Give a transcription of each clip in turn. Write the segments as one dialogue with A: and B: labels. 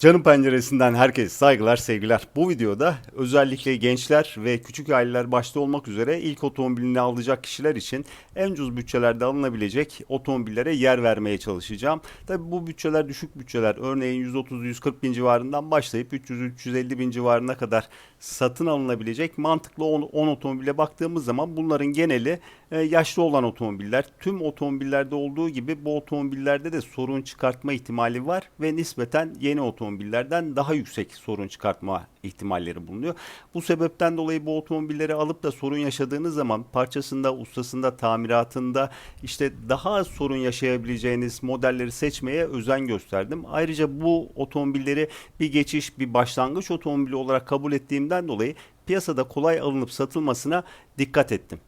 A: Canım penceresinden herkese saygılar, sevgiler. Bu videoda özellikle gençler ve küçük aileler başta olmak üzere ilk otomobilini alacak kişiler için en ucuz bütçelerde alınabilecek otomobillere yer vermeye çalışacağım. Tabi bu bütçeler düşük bütçeler. Örneğin 130-140 bin civarından başlayıp 300-350 bin civarına kadar satın alınabilecek mantıklı 10, 10 otomobile baktığımız zaman bunların geneli yaşlı olan otomobiller. Tüm otomobillerde olduğu gibi bu otomobillerde de sorun çıkartma ihtimali var ve nispeten yeni otomobillerden daha yüksek sorun çıkartma ihtimalleri bulunuyor. Bu sebepten dolayı bu otomobilleri alıp da sorun yaşadığınız zaman parçasında, ustasında, tamiratında işte daha sorun yaşayabileceğiniz modelleri seçmeye özen gösterdim. Ayrıca bu otomobilleri bir geçiş, bir başlangıç otomobili olarak kabul ettiğimden dolayı piyasada kolay alınıp satılmasına dikkat ettim.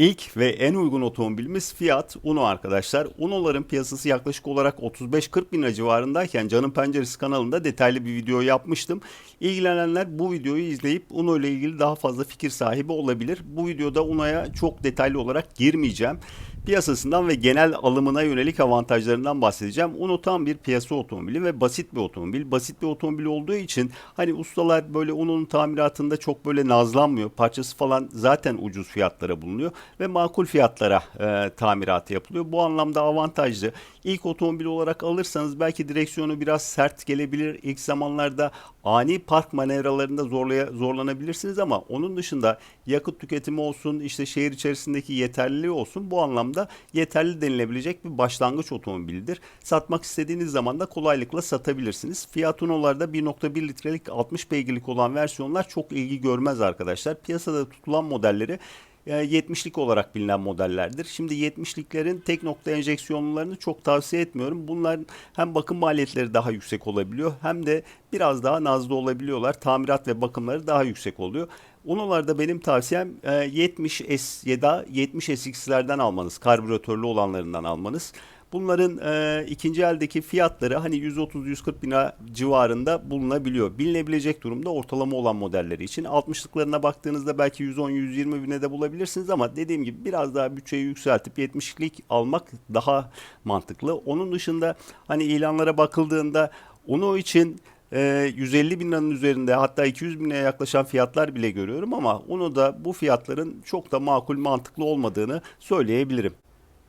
A: İlk ve en uygun otomobilimiz Fiat Uno arkadaşlar. Uno'ların piyasası yaklaşık olarak 35-40 bin lira civarındayken Canım Penceresi kanalında detaylı bir video yapmıştım. İlgilenenler bu videoyu izleyip Uno ile ilgili daha fazla fikir sahibi olabilir. Bu videoda Uno'ya çok detaylı olarak girmeyeceğim. Piyasasından ve genel alımına yönelik avantajlarından bahsedeceğim. Uno tam bir piyasa otomobili ve basit bir otomobil. Basit bir otomobil olduğu için hani ustalar böyle Uno'nun tamiratında çok böyle nazlanmıyor. Parçası falan zaten ucuz fiyatlara bulunuyor ve makul fiyatlara e, tamiratı yapılıyor. Bu anlamda avantajlı. İlk otomobil olarak alırsanız belki direksiyonu biraz sert gelebilir. İlk zamanlarda ani park manevralarında zorlaya, zorlanabilirsiniz ama onun dışında yakıt tüketimi olsun, işte şehir içerisindeki yeterliliği olsun bu anlamda yeterli denilebilecek bir başlangıç otomobilidir. Satmak istediğiniz zaman da kolaylıkla satabilirsiniz. Fiat Uno'larda 1.1 litrelik 60 beygirlik olan versiyonlar çok ilgi görmez arkadaşlar. Piyasada tutulan modelleri 70'lik olarak bilinen modellerdir. Şimdi 70'liklerin tek nokta enjeksiyonlarını çok tavsiye etmiyorum. Bunların hem bakım maliyetleri daha yüksek olabiliyor hem de biraz daha nazlı olabiliyorlar. Tamirat ve bakımları daha yüksek oluyor. Uno'larda benim tavsiyem 70 S ya da 70 SX'lerden almanız. Karbüratörlü olanlarından almanız. Bunların e, ikinci eldeki fiyatları hani 130-140 bin civarında bulunabiliyor. Bilinebilecek durumda ortalama olan modelleri için. 60'lıklarına baktığınızda belki 110-120 bine de bulabilirsiniz ama dediğim gibi biraz daha bütçeyi yükseltip 70'lik almak daha mantıklı. Onun dışında hani ilanlara bakıldığında onu için 150 bin liranın üzerinde hatta 200 bine yaklaşan fiyatlar bile görüyorum ama onu da bu fiyatların çok da makul mantıklı olmadığını söyleyebilirim.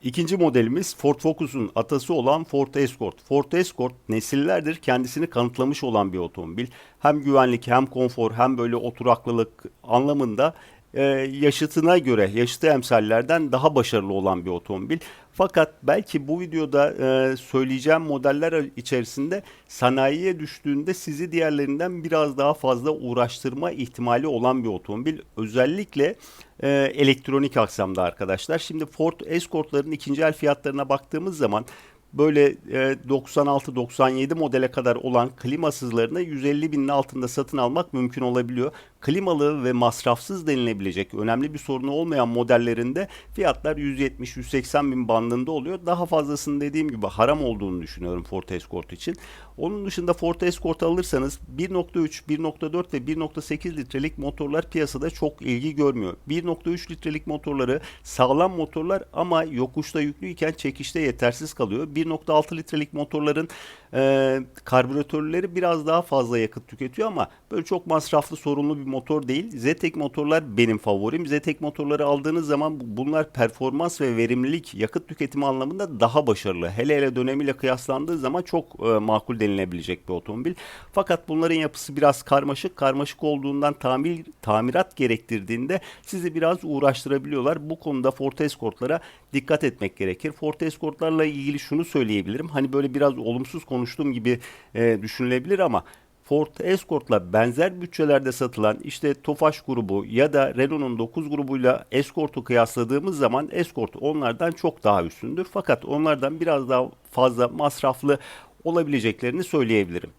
A: İkinci modelimiz Ford Focus'un atası olan Ford Escort. Ford Escort nesillerdir kendisini kanıtlamış olan bir otomobil. Hem güvenlik hem konfor hem böyle oturaklılık anlamında e, yaşıtına göre yaşıtı emsallerden daha başarılı olan bir otomobil. Fakat belki bu videoda e, söyleyeceğim modeller içerisinde sanayiye düştüğünde sizi diğerlerinden biraz daha fazla uğraştırma ihtimali olan bir otomobil. Özellikle e, elektronik aksamda arkadaşlar. Şimdi Ford Escort'ların ikinci el fiyatlarına baktığımız zaman böyle e, 96-97 modele kadar olan klimasızlarını 150 binin altında satın almak mümkün olabiliyor. Klimalı ve masrafsız denilebilecek önemli bir sorunu olmayan modellerinde fiyatlar 170-180 bin bandında oluyor. Daha fazlasını dediğim gibi haram olduğunu düşünüyorum Ford Escort için. Onun dışında Ford Escort alırsanız 1.3, 1.4 ve 1.8 litrelik motorlar piyasada çok ilgi görmüyor. 1.3 litrelik motorları sağlam motorlar ama yokuşta yüklüyken çekişte yetersiz kalıyor. 1.6 litrelik motorların e, karbüratörleri biraz daha fazla yakıt tüketiyor ama böyle çok masraflı sorunlu bir motor değil. Zetek motorlar benim favorim. Zetek motorları aldığınız zaman bunlar performans ve verimlilik yakıt tüketimi anlamında daha başarılı. Hele hele dönemiyle kıyaslandığı zaman çok e, makul denilebilecek bir otomobil. Fakat bunların yapısı biraz karmaşık. Karmaşık olduğundan tamir tamirat gerektirdiğinde sizi biraz uğraştırabiliyorlar. Bu konuda Ford Escort'lara dikkat etmek gerekir. Ford Escort'larla ilgili şunu söyleyebilirim. Hani böyle biraz olumsuz konuştuğum gibi e, düşünülebilir ama Ford Escort'la benzer bütçelerde satılan işte Tofaş grubu ya da Renault'un 9 grubuyla Escort'u kıyasladığımız zaman Escort onlardan çok daha üstündür. Fakat onlardan biraz daha fazla masraflı olabileceklerini söyleyebilirim.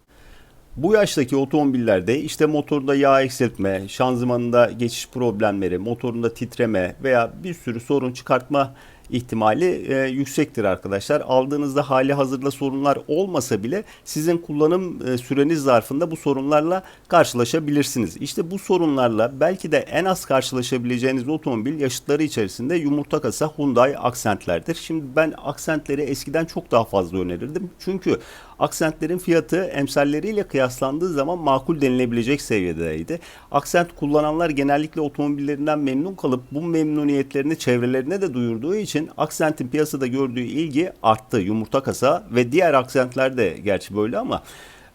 A: Bu yaştaki otomobillerde işte motorunda yağ eksiltme, şanzımanında geçiş problemleri, motorunda titreme veya bir sürü sorun çıkartma ihtimali e, yüksektir arkadaşlar. Aldığınızda hali hazırda sorunlar olmasa bile sizin kullanım e, süreniz zarfında bu sorunlarla karşılaşabilirsiniz. İşte bu sorunlarla belki de en az karşılaşabileceğiniz otomobil yaşıtları içerisinde yumurta kasa Hyundai Accent'lerdir. Şimdi ben Accent'leri eskiden çok daha fazla önerirdim. Çünkü Accent'lerin fiyatı emsalleriyle kıyaslandığı zaman makul denilebilecek seviyedeydi. Accent kullananlar genellikle otomobillerinden memnun kalıp bu memnuniyetlerini çevrelerine de duyurduğu için Accent'in piyasada gördüğü ilgi arttı. Yumurta kasa ve diğer Accent'ler de gerçi böyle ama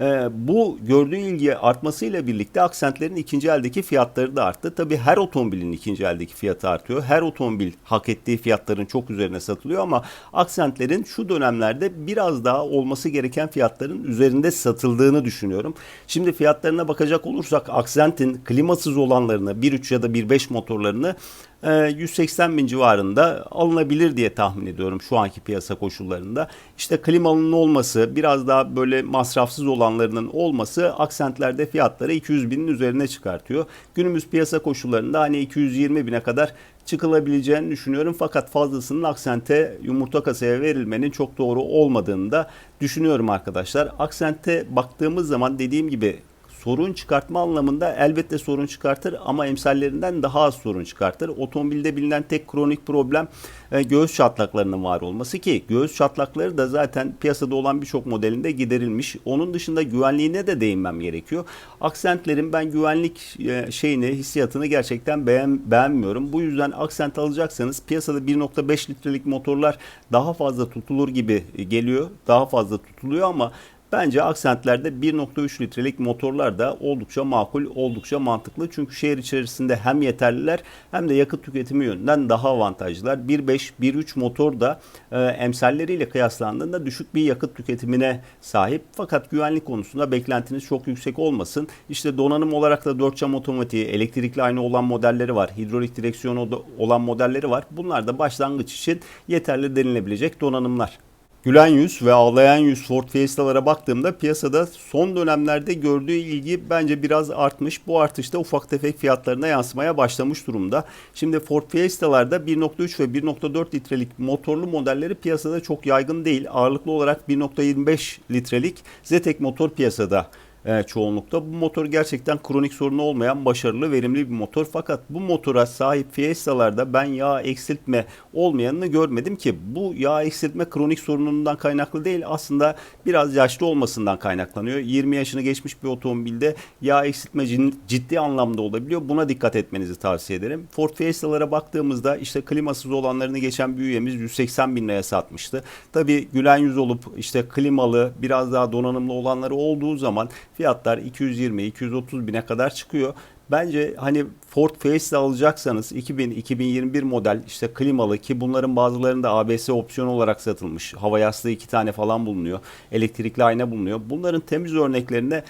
A: ee, bu gördüğü ilgi artmasıyla birlikte aksentlerin ikinci eldeki fiyatları da arttı. Tabi her otomobilin ikinci eldeki fiyatı artıyor. Her otomobil hak ettiği fiyatların çok üzerine satılıyor ama aksentlerin şu dönemlerde biraz daha olması gereken fiyatların üzerinde satıldığını düşünüyorum. Şimdi fiyatlarına bakacak olursak aksentin klimasız olanlarını 1.3 ya da 1.5 motorlarını 180 bin civarında alınabilir diye tahmin ediyorum şu anki piyasa koşullarında. İşte klimalının olması, biraz daha böyle masrafsız olanlarının olması aksentlerde fiyatları 200 binin üzerine çıkartıyor. Günümüz piyasa koşullarında hani 220 bine kadar çıkılabileceğini düşünüyorum. Fakat fazlasının aksente yumurta kasaya verilmenin çok doğru olmadığını da düşünüyorum arkadaşlar. Aksente baktığımız zaman dediğim gibi sorun çıkartma anlamında elbette sorun çıkartır ama emsallerinden daha az sorun çıkartır. Otomobilde bilinen tek kronik problem e, göğüs çatlaklarının var olması ki göğüs çatlakları da zaten piyasada olan birçok modelinde giderilmiş. Onun dışında güvenliğine de değinmem gerekiyor. Aksentlerin ben güvenlik e, şeyini, hissiyatını gerçekten beğen, beğenmiyorum. Bu yüzden aksent alacaksanız piyasada 1.5 litrelik motorlar daha fazla tutulur gibi geliyor. Daha fazla tutuluyor ama Bence aksentlerde 1.3 litrelik motorlar da oldukça makul, oldukça mantıklı. Çünkü şehir içerisinde hem yeterliler hem de yakıt tüketimi yönünden daha avantajlılar. 1.5, 1.3 motor da e, emsalleriyle kıyaslandığında düşük bir yakıt tüketimine sahip. Fakat güvenlik konusunda beklentiniz çok yüksek olmasın. İşte donanım olarak da 4 cam otomatiği, elektrikli aynı olan modelleri var. Hidrolik direksiyonu olan modelleri var. Bunlar da başlangıç için yeterli denilebilecek donanımlar. Gülen yüz ve ağlayan yüz Ford Fiesta'lara baktığımda piyasada son dönemlerde gördüğü ilgi bence biraz artmış. Bu artış da ufak tefek fiyatlarına yansımaya başlamış durumda. Şimdi Ford Fiesta'larda 1.3 ve 1.4 litrelik motorlu modelleri piyasada çok yaygın değil. Ağırlıklı olarak 1.25 litrelik Zetek motor piyasada e, çoğunlukta. Bu motor gerçekten kronik sorunu olmayan başarılı, verimli bir motor. Fakat bu motora sahip Fiesta'larda ben yağ eksiltme olmayanını görmedim ki bu yağ eksiltme kronik sorunundan kaynaklı değil aslında biraz yaşlı olmasından kaynaklanıyor. 20 yaşını geçmiş bir otomobilde yağ eksiltme ciddi anlamda olabiliyor. Buna dikkat etmenizi tavsiye ederim. Ford Fiesta'lara baktığımızda işte klimasız olanlarını geçen bir üyemiz 180 bin liraya satmıştı. Tabi gülen yüz olup işte klimalı biraz daha donanımlı olanları olduğu zaman fiyatlar 220-230 bine kadar çıkıyor. Bence hani Ford Fiesta alacaksanız 2000-2021 model işte klimalı ki bunların bazılarında ABS opsiyon olarak satılmış. Hava yastığı iki tane falan bulunuyor. Elektrikli ayna bulunuyor. Bunların temiz örneklerine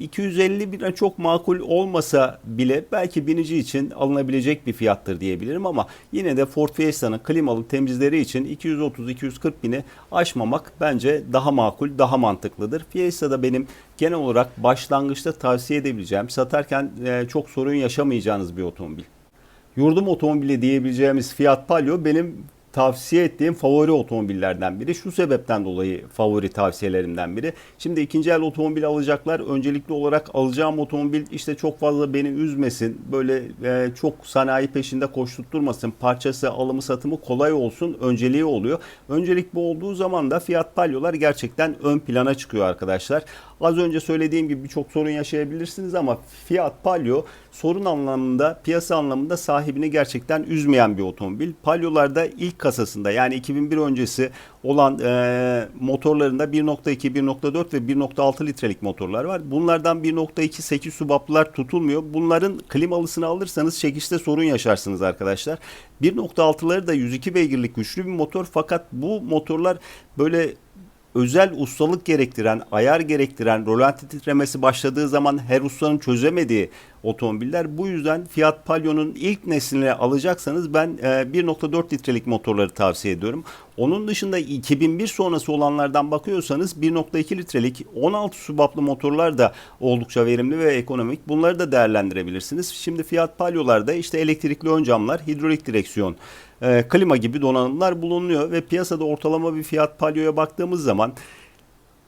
A: 250 bine çok makul olmasa bile belki binici için alınabilecek bir fiyattır diyebilirim ama yine de Ford Fiesta'nın klimalı temizleri için 230-240 bini aşmamak bence daha makul, daha mantıklıdır. Fiesta'da benim genel olarak başlangıçta tavsiye edebileceğim, satarken çok sorun yaşamayacağınız bir otomobil. Yurdum otomobili diyebileceğimiz Fiat Palio benim tavsiye ettiğim favori otomobillerden biri. Şu sebepten dolayı favori tavsiyelerimden biri. Şimdi ikinci el otomobil alacaklar. Öncelikli olarak alacağım otomobil işte çok fazla beni üzmesin. Böyle e, çok sanayi peşinde koşturtturmasın. Parçası, alımı, satımı kolay olsun. Önceliği oluyor. Öncelik bu olduğu zaman da fiyat palyolar gerçekten ön plana çıkıyor arkadaşlar. Az önce söylediğim gibi birçok sorun yaşayabilirsiniz ama Fiat Palio sorun anlamında, piyasa anlamında sahibini gerçekten üzmeyen bir otomobil. Palio'larda ilk kasasında yani 2001 öncesi olan e, motorlarında 1.2, 1.4 ve 1.6 litrelik motorlar var. Bunlardan 1.2 8 subaplar tutulmuyor. Bunların klimalısını alırsanız çekişte sorun yaşarsınız arkadaşlar. 1.6'ları da 102 beygirlik güçlü bir motor fakat bu motorlar böyle özel ustalık gerektiren, ayar gerektiren, rolanti titremesi başladığı zaman her ustanın çözemediği otomobiller. Bu yüzden Fiat Palio'nun ilk neslini alacaksanız ben e, 1.4 litrelik motorları tavsiye ediyorum. Onun dışında 2001 sonrası olanlardan bakıyorsanız 1.2 litrelik 16 subaplı motorlar da oldukça verimli ve ekonomik. Bunları da değerlendirebilirsiniz. Şimdi Fiat Palio'larda işte elektrikli ön camlar, hidrolik direksiyon, e, klima gibi donanımlar bulunuyor ve piyasada ortalama bir Fiat Palio'ya baktığımız zaman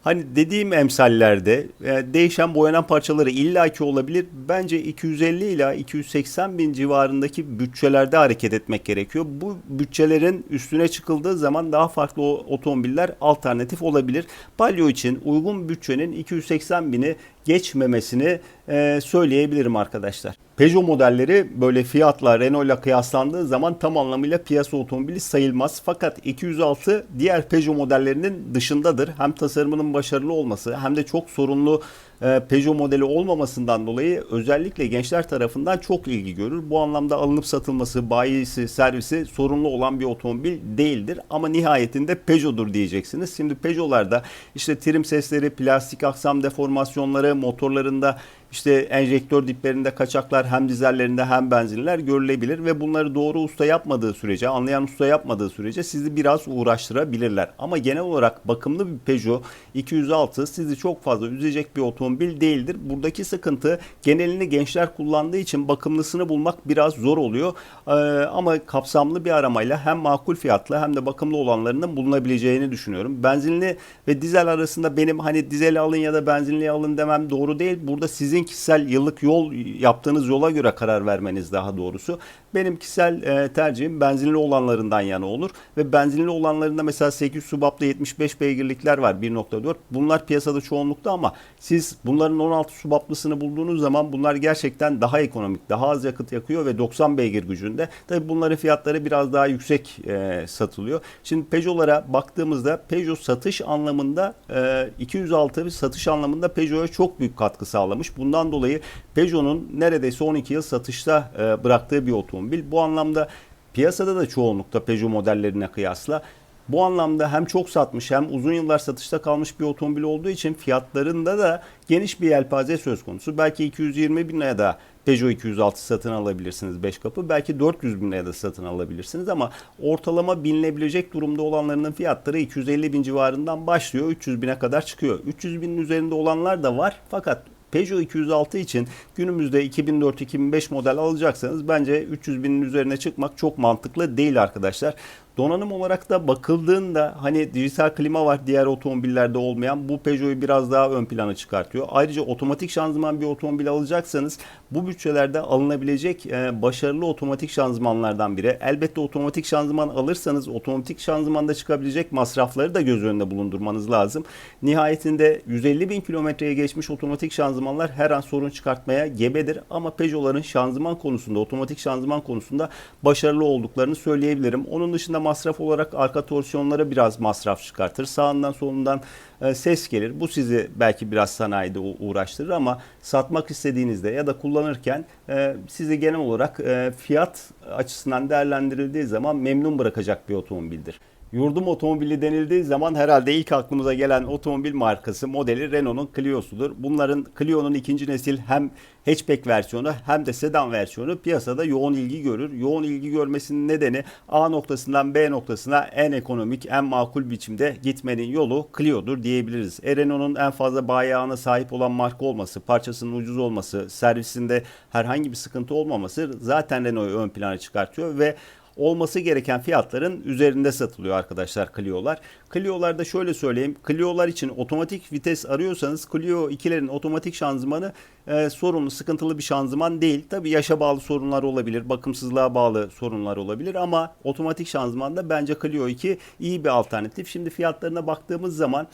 A: Hani dediğim emsallerde e, değişen boyanan parçaları illaki olabilir. Bence 250 ila 280 bin civarındaki bütçelerde hareket etmek gerekiyor. Bu bütçelerin üstüne çıkıldığı zaman daha farklı otomobiller alternatif olabilir. Palio için uygun bütçenin 280 bini geçmemesini e, söyleyebilirim arkadaşlar. Peugeot modelleri böyle Fiat'la Renault'la kıyaslandığı zaman tam anlamıyla piyasa otomobili sayılmaz. Fakat 206 diğer Peugeot modellerinin dışındadır. Hem tasarımının başarılı olması hem de çok sorunlu Peugeot modeli olmamasından dolayı özellikle gençler tarafından çok ilgi görür. Bu anlamda alınıp satılması, bayisi, servisi sorunlu olan bir otomobil değildir. Ama nihayetinde Peugeot'dur diyeceksiniz. Şimdi Peugeot'larda işte trim sesleri, plastik aksam deformasyonları, motorlarında işte enjektör diplerinde kaçaklar hem dizellerinde hem benzinler görülebilir ve bunları doğru usta yapmadığı sürece, anlayan usta yapmadığı sürece sizi biraz uğraştırabilirler. Ama genel olarak bakımlı bir Peugeot 206 sizi çok fazla üzecek bir otomobil değildir. Buradaki sıkıntı genelini gençler kullandığı için bakımlısını bulmak biraz zor oluyor. Ee, ama kapsamlı bir aramayla hem makul fiyatlı hem de bakımlı olanlarının bulunabileceğini düşünüyorum. Benzinli ve dizel arasında benim hani dizeli alın ya da benzinli alın demem doğru değil. Burada sizin kişisel yıllık yol yaptığınız yola göre karar vermeniz daha doğrusu. Benim kişisel e, tercihim benzinli olanlarından yana olur ve benzinli olanlarında mesela 8 subaplı 75 beygirlikler var 1.4. Bunlar piyasada çoğunlukta ama siz bunların 16 subaplısını bulduğunuz zaman bunlar gerçekten daha ekonomik, daha az yakıt yakıyor ve 90 beygir gücünde. Tabii bunların fiyatları biraz daha yüksek e, satılıyor. Şimdi Peugeot'lara baktığımızda Peugeot satış anlamında e, 206 bir satış anlamında Peugeot'a çok büyük katkı sağlamış. Bundan dolayı Peugeot'un neredeyse 12 yıl satışta e, bıraktığı bir otomobil. Bu anlamda piyasada da çoğunlukta Peugeot modellerine kıyasla bu anlamda hem çok satmış hem uzun yıllar satışta kalmış bir otomobil olduğu için fiyatlarında da geniş bir yelpaze söz konusu. Belki 220 bin liraya da Peugeot 206 satın alabilirsiniz 5 kapı. Belki 400 bin liraya da satın alabilirsiniz ama ortalama binilebilecek durumda olanlarının fiyatları 250 bin civarından başlıyor. 300 bine kadar çıkıyor. 300 binin üzerinde olanlar da var fakat Peugeot 206 için günümüzde 2004-2005 model alacaksanız bence 300 binin üzerine çıkmak çok mantıklı değil arkadaşlar. Donanım olarak da bakıldığında hani dijital klima var diğer otomobillerde olmayan bu Peugeot'u biraz daha ön plana çıkartıyor. Ayrıca otomatik şanzıman bir otomobil alacaksanız bu bütçelerde alınabilecek e, başarılı otomatik şanzımanlardan biri. Elbette otomatik şanzıman alırsanız otomatik şanzımanda çıkabilecek masrafları da göz önünde bulundurmanız lazım. Nihayetinde 150 bin kilometreye geçmiş otomatik şanzımanlar her an sorun çıkartmaya gebedir. Ama Peugeot'ların şanzıman konusunda, otomatik şanzıman konusunda başarılı olduklarını söyleyebilirim. Onun dışında masraf olarak arka torsiyonlara biraz masraf çıkartır. Sağından solundan e, ses gelir. Bu sizi belki biraz sanayide uğraştırır ama satmak istediğinizde ya da kullanırken e, sizi genel olarak e, fiyat açısından değerlendirildiği zaman memnun bırakacak bir otomobildir. Yurdum otomobili denildiği zaman herhalde ilk aklımıza gelen otomobil markası modeli Renault'un Clio'sudur. Bunların Clio'nun ikinci nesil hem hatchback versiyonu hem de sedan versiyonu piyasada yoğun ilgi görür. Yoğun ilgi görmesinin nedeni A noktasından B noktasına en ekonomik, en makul biçimde gitmenin yolu Clio'dur diyebiliriz. E, Renault'un en fazla bayi ağına sahip olan marka olması, parçasının ucuz olması, servisinde herhangi bir sıkıntı olmaması zaten Renault'u ön plana çıkartıyor ve olması gereken fiyatların üzerinde satılıyor arkadaşlar Clio'lar. Clio'larda şöyle söyleyeyim. Clio'lar için otomatik vites arıyorsanız Clio 2'lerin otomatik şanzımanı e, sorunlu, sıkıntılı bir şanzıman değil. Tabi yaşa bağlı sorunlar olabilir, bakımsızlığa bağlı sorunlar olabilir ama otomatik şanzımanda bence Clio 2 iyi bir alternatif. Şimdi fiyatlarına baktığımız zaman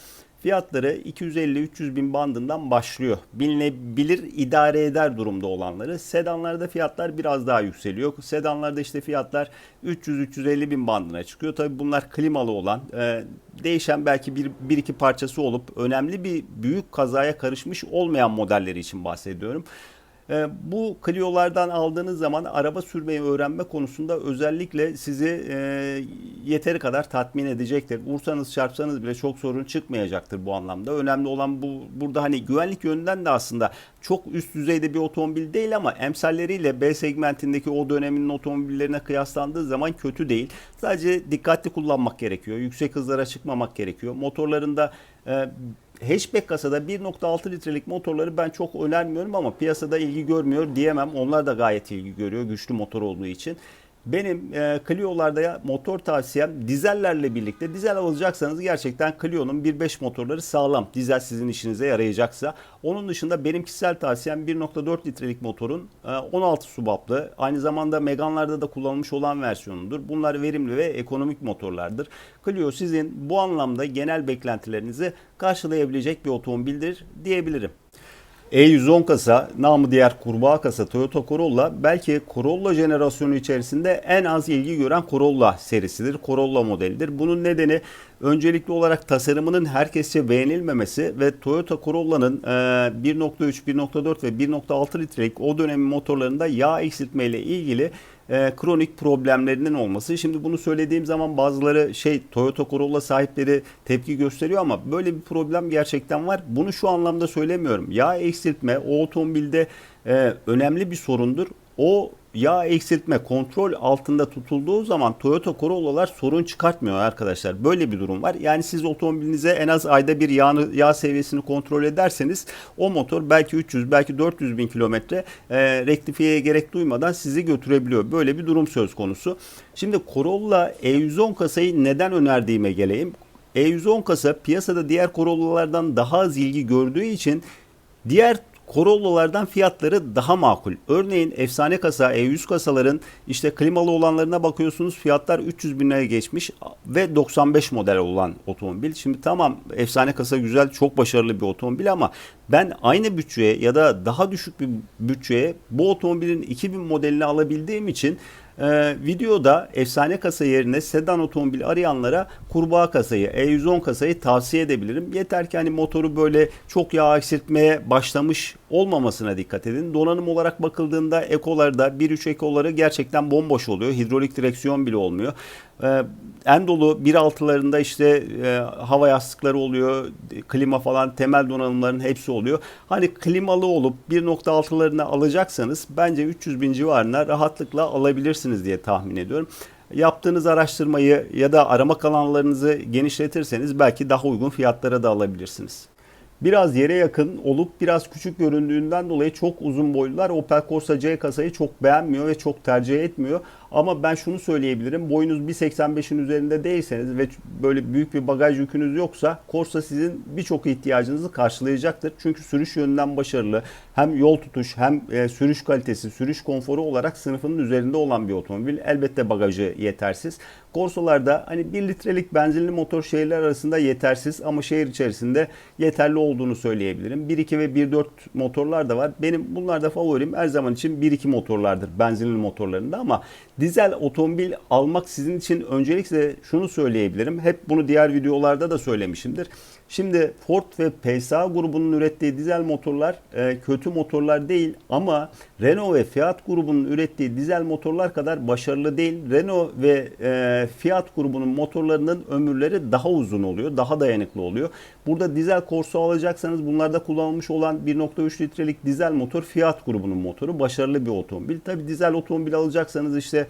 A: Fiyatları 250-300 bin bandından başlıyor. Bilinebilir, idare eder durumda olanları. Sedanlarda fiyatlar biraz daha yükseliyor. Sedanlarda işte fiyatlar 300-350 bin bandına çıkıyor. Tabi bunlar klimalı olan, e, değişen belki bir, bir iki parçası olup önemli bir büyük kazaya karışmış olmayan modelleri için bahsediyorum. E, bu Clio'lardan aldığınız zaman araba sürmeyi öğrenme konusunda özellikle sizi e, yeteri kadar tatmin edecektir. Vursanız çarpsanız bile çok sorun çıkmayacaktır bu anlamda. Önemli olan bu burada hani güvenlik yönünden de aslında çok üst düzeyde bir otomobil değil ama emsalleriyle B segmentindeki o dönemin otomobillerine kıyaslandığı zaman kötü değil. Sadece dikkatli kullanmak gerekiyor. Yüksek hızlara çıkmamak gerekiyor. Motorlarında e, hatchback kasada 1.6 litrelik motorları ben çok önermiyorum ama piyasada ilgi görmüyor diyemem. Onlar da gayet ilgi görüyor güçlü motor olduğu için. Benim e, Clio'larda ya motor tavsiyem dizellerle birlikte dizel alacaksanız gerçekten Clio'nun 1.5 motorları sağlam. Dizel sizin işinize yarayacaksa. Onun dışında benim kişisel tavsiyem 1.4 litrelik motorun e, 16 subaplı. Aynı zamanda Megane'larda da kullanılmış olan versiyonudur. Bunlar verimli ve ekonomik motorlardır. Clio sizin bu anlamda genel beklentilerinizi karşılayabilecek bir otomobildir diyebilirim. E110 kasa, namı diğer kurbağa kasa Toyota Corolla belki Corolla jenerasyonu içerisinde en az ilgi gören Corolla serisidir. Corolla modelidir. Bunun nedeni öncelikli olarak tasarımının herkesçe beğenilmemesi ve Toyota Corolla'nın 1.3, 1.4 ve 1.6 litrelik o dönemin motorlarında yağ eksiltme ile ilgili e, kronik problemlerinin olması. Şimdi bunu söylediğim zaman bazıları şey Toyota Corolla sahipleri tepki gösteriyor ama böyle bir problem gerçekten var. Bunu şu anlamda söylemiyorum. Yağ eksiltme o otomobilde e, önemli bir sorundur. O yağ eksiltme kontrol altında tutulduğu zaman Toyota Corolla'lar sorun çıkartmıyor arkadaşlar. Böyle bir durum var. Yani siz otomobilinize en az ayda bir yağ, yağ seviyesini kontrol ederseniz o motor belki 300 belki 400 bin kilometre e, rektifiyeye gerek duymadan sizi götürebiliyor. Böyle bir durum söz konusu. Şimdi Corolla E110 kasayı neden önerdiğime geleyim. E110 kasa piyasada diğer Corolla'lardan daha az ilgi gördüğü için diğer Corolla'lardan fiyatları daha makul. Örneğin efsane kasa E100 kasaların işte klimalı olanlarına bakıyorsunuz fiyatlar 300 bin liraya geçmiş ve 95 model olan otomobil. Şimdi tamam efsane kasa güzel çok başarılı bir otomobil ama ben aynı bütçeye ya da daha düşük bir bütçeye bu otomobilin 2000 modelini alabildiğim için ee, videoda efsane kasa yerine sedan otomobil arayanlara kurbağa kasayı, E110 kasayı tavsiye edebilirim. Yeter ki hani motoru böyle çok yağ eksiltmeye başlamış olmamasına dikkat edin. Donanım olarak bakıldığında ekolarda 1.3 ekoları gerçekten bomboş oluyor. Hidrolik direksiyon bile olmuyor. Ee, en dolu 1.6'larında işte e, hava yastıkları oluyor, klima falan temel donanımların hepsi oluyor. Hani klimalı olup 1.6'larını alacaksanız bence 300 bin civarına rahatlıkla alabilirsiniz diye tahmin ediyorum yaptığınız araştırmayı ya da arama kanallarınızı genişletirseniz belki daha uygun fiyatlara da alabilirsiniz. Biraz yere yakın olup biraz küçük göründüğünden dolayı çok uzun boylular Opel Corsa C kasayı çok beğenmiyor ve çok tercih etmiyor. Ama ben şunu söyleyebilirim. Boyunuz 1.85'in üzerinde değilseniz ve böyle büyük bir bagaj yükünüz yoksa Corsa sizin birçok ihtiyacınızı karşılayacaktır. Çünkü sürüş yönünden başarılı. Hem yol tutuş hem e, sürüş kalitesi, sürüş konforu olarak sınıfının üzerinde olan bir otomobil. Elbette bagajı yetersiz. Corsa'larda hani 1 litrelik benzinli motor şehirler arasında yetersiz ama şehir içerisinde yeterli olduğunu söyleyebilirim. 1.2 ve 1.4 motorlar da var. Benim bunlarda favorim her zaman için 1.2 motorlardır benzinli motorlarında ama dizel otomobil almak sizin için öncelikle şunu söyleyebilirim. Hep bunu diğer videolarda da söylemişimdir. Şimdi Ford ve PSA grubunun ürettiği dizel motorlar e, kötü motorlar değil ama Renault ve Fiat grubunun ürettiği dizel motorlar kadar başarılı değil. Renault ve e, Fiat grubunun motorlarının ömürleri daha uzun oluyor, daha dayanıklı oluyor. Burada dizel Corsa alacaksanız bunlarda kullanılmış olan 1.3 litrelik dizel motor Fiat grubunun motoru. Başarılı bir otomobil. Tabi dizel otomobil alacaksanız işte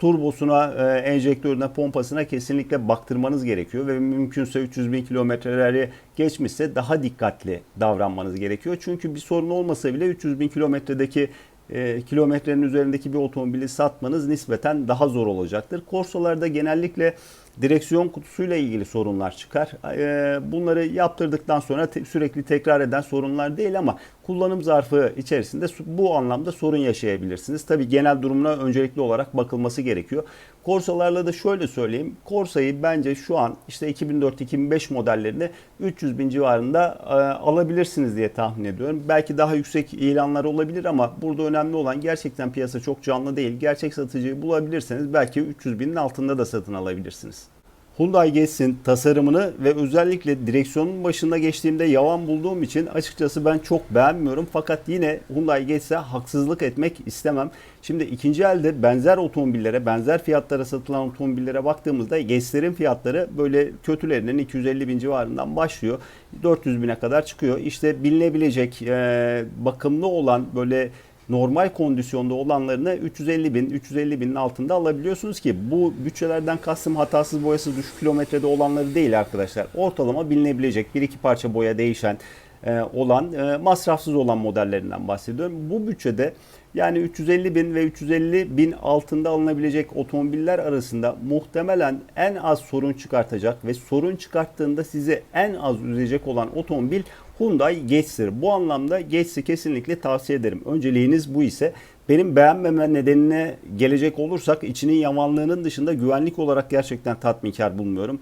A: turbosuna, e, enjektörüne, pompasına kesinlikle baktırmanız gerekiyor ve mümkünse 300 bin kilometreleri geçmişse daha dikkatli davranmanız gerekiyor. Çünkü bir sorun olmasa bile 300 bin kilometredeki e, kilometrenin üzerindeki bir otomobili satmanız nispeten daha zor olacaktır. Korsolarda genellikle direksiyon kutusuyla ilgili sorunlar çıkar. E, bunları yaptırdıktan sonra sürekli tekrar eden sorunlar değil ama kullanım zarfı içerisinde bu anlamda sorun yaşayabilirsiniz. Tabi genel durumuna öncelikli olarak bakılması gerekiyor. Korsalarla da şöyle söyleyeyim. Korsayı bence şu an işte 2004-2005 modellerini 300 bin civarında e, alabilirsiniz diye tahmin ediyorum. Belki daha yüksek ilanlar olabilir ama burada önemli olan gerçekten piyasa çok canlı değil. Gerçek satıcıyı bulabilirseniz belki 300 binin altında da satın alabilirsiniz. Hyundai Getz'in tasarımını ve özellikle direksiyonun başında geçtiğimde yavan bulduğum için açıkçası ben çok beğenmiyorum. Fakat yine Hyundai Getz'e haksızlık etmek istemem. Şimdi ikinci elde benzer otomobillere, benzer fiyatlara satılan otomobillere baktığımızda Getz'lerin fiyatları böyle kötülerinin 250 bin civarından başlıyor. 400 bine kadar çıkıyor. İşte bilinebilecek, bakımlı olan böyle normal kondisyonda olanlarını 350 bin, 350 binin altında alabiliyorsunuz ki bu bütçelerden kastım hatasız boyası düşük kilometrede olanları değil arkadaşlar. Ortalama bilinebilecek bir iki parça boya değişen e, olan e, masrafsız olan modellerinden bahsediyorum. Bu bütçede yani 350 bin ve 350 bin altında alınabilecek otomobiller arasında muhtemelen en az sorun çıkartacak ve sorun çıkarttığında sizi en az üzecek olan otomobil Hyundai Getz'tir. Bu anlamda Getz'i kesinlikle tavsiye ederim. Önceliğiniz bu ise benim beğenmeme nedenine gelecek olursak içinin yamanlığının dışında güvenlik olarak gerçekten tatminkar bulmuyorum.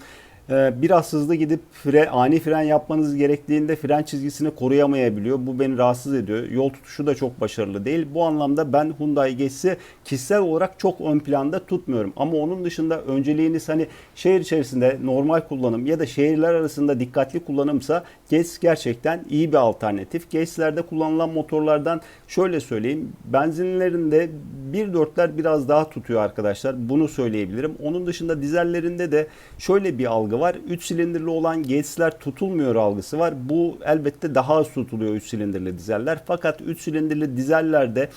A: Ee, biraz hızlı gidip fre, ani fren yapmanız gerektiğinde fren çizgisini koruyamayabiliyor. Bu beni rahatsız ediyor. Yol tutuşu da çok başarılı değil. Bu anlamda ben Hyundai Getz'i kişisel olarak çok ön planda tutmuyorum. Ama onun dışında önceliğiniz hani şehir içerisinde normal kullanım ya da şehirler arasında dikkatli kullanımsa Getz gerçekten iyi bir alternatif. Getz'lerde kullanılan motorlardan şöyle söyleyeyim. Benzinlerinde 1.4'ler biraz daha tutuyor arkadaşlar. Bunu söyleyebilirim. Onun dışında dizellerinde de şöyle bir algı var. 3 silindirli olan Getz'ler tutulmuyor algısı var. Bu elbette daha az tutuluyor 3 silindirli dizeller. Fakat 3 silindirli dizellerde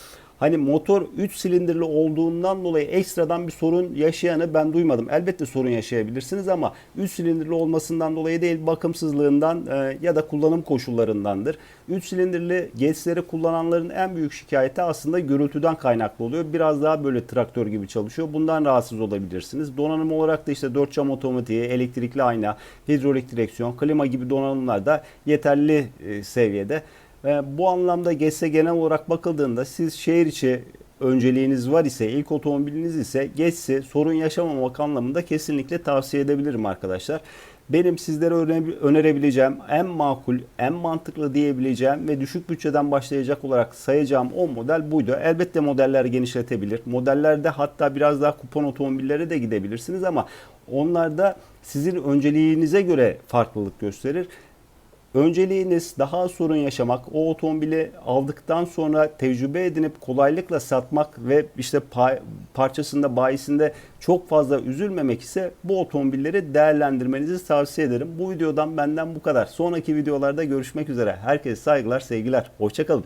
A: Hani motor 3 silindirli olduğundan dolayı ekstradan bir sorun yaşayanı ben duymadım. Elbette sorun yaşayabilirsiniz ama 3 silindirli olmasından dolayı değil bakımsızlığından e, ya da kullanım koşullarındandır. 3 silindirli Getz'leri kullananların en büyük şikayeti aslında gürültüden kaynaklı oluyor. Biraz daha böyle traktör gibi çalışıyor. Bundan rahatsız olabilirsiniz. Donanım olarak da işte 4 cam otomatiği, elektrikli ayna, hidrolik direksiyon, klima gibi donanımlar da yeterli e, seviyede. Ve bu anlamda GES'e genel olarak bakıldığında siz şehir içi önceliğiniz var ise, ilk otomobiliniz ise GES'i sorun yaşamamak anlamında kesinlikle tavsiye edebilirim arkadaşlar. Benim sizlere öne- önerebileceğim en makul, en mantıklı diyebileceğim ve düşük bütçeden başlayacak olarak sayacağım 10 model buydu. Elbette modeller genişletebilir. Modellerde hatta biraz daha kupon otomobillere de gidebilirsiniz ama onlarda sizin önceliğinize göre farklılık gösterir. Önceliğiniz daha sorun yaşamak, o otomobili aldıktan sonra tecrübe edinip kolaylıkla satmak ve işte pa- parçasında, bayisinde çok fazla üzülmemek ise bu otomobilleri değerlendirmenizi tavsiye ederim. Bu videodan benden bu kadar. Sonraki videolarda görüşmek üzere. Herkese saygılar, sevgiler. Hoşçakalın.